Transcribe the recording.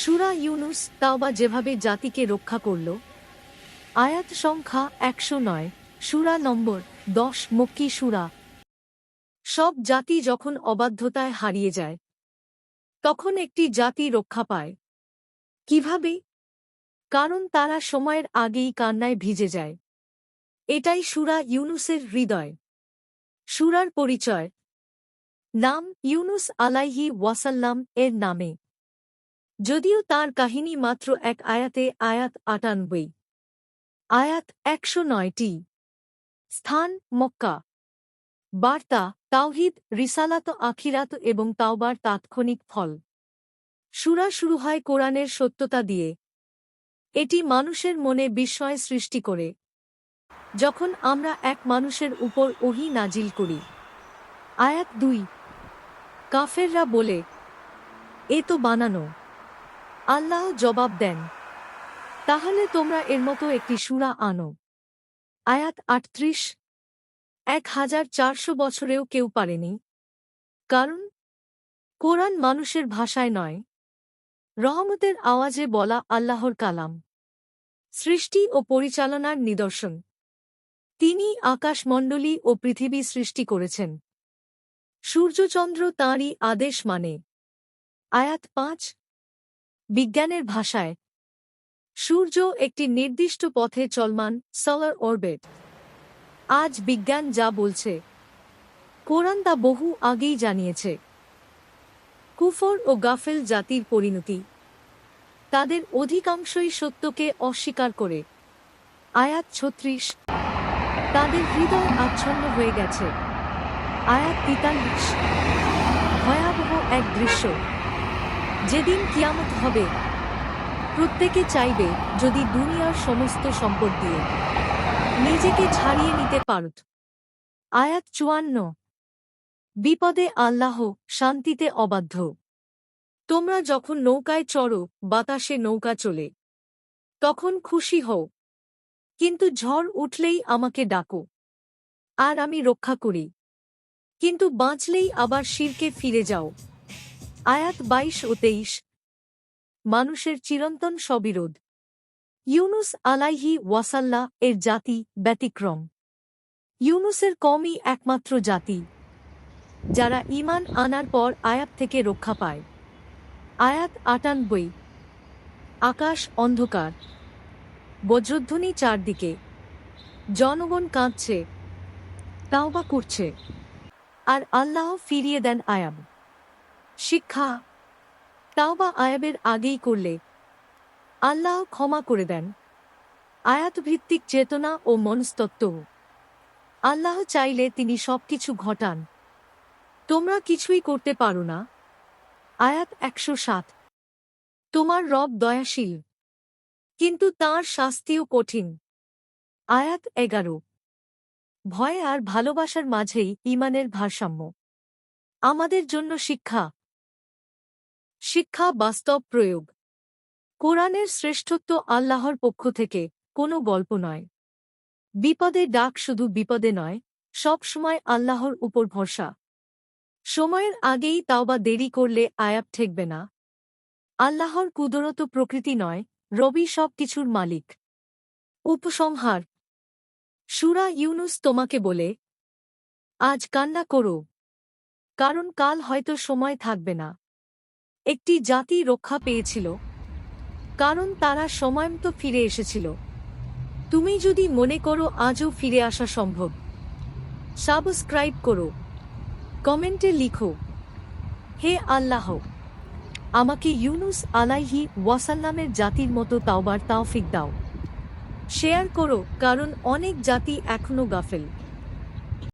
সুরা ইউনুস তাওবা যেভাবে জাতিকে রক্ষা করল, আয়াত সংখ্যা একশো নয়, সুরা নম্বর দশ, মক্কি সুরা। সব জাতি যখন অবাধ্যতায় হারিয়ে যায়, তখন একটি জাতি রক্ষা পায়। কীভাবে? কারণ তারা সময়ের আগেই কান্নায় ভিজে যায়। এটাই সুরা ইউনুসের হৃদয়। সুরার পরিচয়। নাম ইউনুস আলাইহি ওয়াসাল্লাম এর নামে। যদিও তার কাহিনী মাত্র এক আয়াতে আয়াত আটানব্বই। আয়াত একশো নয়টি। স্থান মক্কা। বার্তা, তাওহিদ, রিসালাত আখিরাত এবং তাওবার তাৎক্ষণিক ফল। সুরা শুরু হয় কোরআনের সত্যতা দিয়ে। এটি মানুষের মনে বিস্ময় সৃষ্টি করে। যখন আমরা এক মানুষের উপর ওহি নাজিল করি। আয়াত দুই। কাফেররা বলে, এ তো বানানো। আল্লাহ জবাব দেন, তাহলে তোমরা এর মতো একটি সুরা আনো। আয়াত আটত্রিশ, এক হাজার চারশো বছরেও কেউ পারেনি। কারণ, কোরআন মানুষের ভাষায় নয়, রহমতের আওয়াজে বলা আল্লাহর কালাম, সৃষ্টি ও পরিচালনার নিদর্শন। তিনি আকাশমণ্ডলী ও পৃথিবী সৃষ্টি করেছেন। সূর্যচন্দ্র তাঁরই আদেশ মানে। আয়াত পাঁচ বিজ্ঞানের ভাষায়, সূর্য একটি নির্দিষ্ট পথে চলমান সলার অরবেট আজ বিজ্ঞান যা বলছে কোরআন তা বহু আগেই জানিয়েছে। কুফর ও গাফেল জাতির পরিণতি, তাদের অধিকাংশই সত্যকে অস্বীকার করে। আয়াত ছত্রিশ, তাদের হৃদয় আচ্ছন্ন হয়ে গেছে। আয়াত তিতাল্লিশ, ভয়াবহ এক দৃশ্য। যেদিন কিয়ামত হবে, প্রত্যেকে চাইবে যদি দুনিয়ার সমস্ত সম্পদ দিয়ে। নিজেকে ছাড়িয়ে নিতে পারত। আয়াত চুয়ান্ন। বিপদে আল্লাহ শান্তিতে অবাধ্য। তোমরা যখন নৌকায় চড়ো, বাতাসে নৌকা চলে। তখন খুশি হও। কিন্তু ঝড় উঠলেই আমাকে ডাকো। আর আমি রক্ষা করি। কিন্তু বাঁচলেই আবার শিরকে ফিরে যাও। আয়াত বাইশ ও তেইশ। মানুষের চিরন্তন সবিরোধ। ইউনুস আলাইহি ওয়াসাল্লা এর জাতি ব্যতিক্রম। ইউনুসের কমই একমাত্র জাতি, যারা ঈমান আনার পর আয়াত থেকে রক্ষা পায়। আয়াত আটানব্বই, আকাশ অন্ধকার। বজ্রধ্বনি চারদিকে। জনগণ কাঁদছে, তাওবা করছে। আর আল্লাহ ফিরিয়ে দেন আয়াব শিক্ষা। তাও বা আয়াবের আগেই করলে। আল্লাহ ক্ষমা করে দেন। আয়াতভিত্তিক চেতনা ও মনস্তত্ত্ব। আল্লাহ চাইলে তিনি সবকিছু ঘটান। তোমরা কিছুই করতে পারো না। আয়াত একশো সাত। তোমার রব দয়াশীল। কিন্তু তার শাস্তিও কঠিন। আয়াত এগারো। ভয় আর ভালোবাসার মাঝেই ইমানের ভারসাম্য। আমাদের জন্য শিক্ষা। শিক্ষা বাস্তব প্রয়োগ। কোরআনের শ্রেষ্ঠত্ব আল্লাহর পক্ষ থেকে কোনো গল্প নয়। বিপদে ডাক শুধু বিপদে নয়, সব সময় আল্লাহর উপর ভরসা। সময়ের আগেই তাওবা দেরি করলে আয়াব ঠেকবে না। আল্লাহর কুদরত প্রকৃতি নয়, রবি সব কিছুর মালিক। উপসংহার। সুরা ইউনুস তোমাকে বলে, আজ কান্না করো। কারণ কাল হয়তো সময় থাকবে না। একটি জাতি রক্ষা পেয়েছিল। কারণ তারা সময়মতো ফিরে এসেছিল। তুমি যদি মনে করো আজও ফিরে আসা সম্ভব, সাবস্ক্রাইব করো, কমেন্টে লিখো, হে আল্লাহ, আমাকে ইউনুস আলাইহি ওয়াসাল্লামের জাতির মতো তাওবার তাওফিক দাও। শেয়ার করো, কারণ অনেক জাতি এখনও গাফেল।